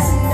gracias.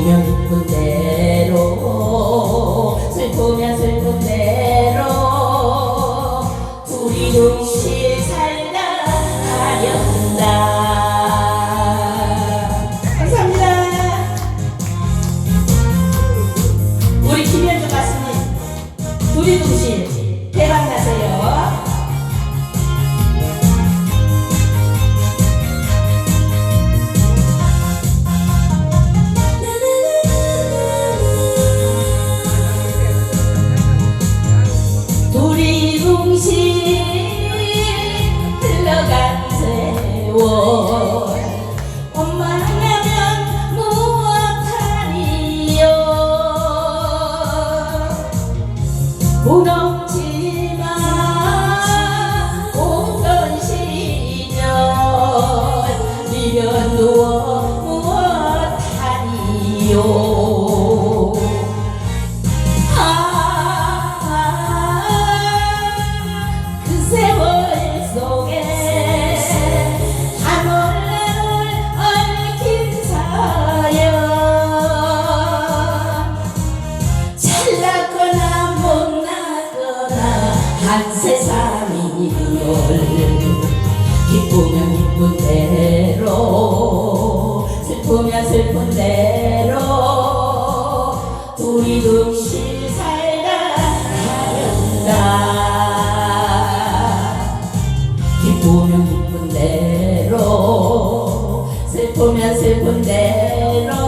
기쁘면 기쁜 대로 슬프면 슬픈 대로 둘이 동시에 살다 가련다. 감사합니다. 우리 김현주 가수님 둘이 동시 대박 나세요 무엇하리요 아, 그 세월 속에 한올라올 얽힌 사연 잘났거나 못났거나 한걸 기쁘면 기쁜 대로 기쁘면 기쁜 대로 슬프면 슬픈 대로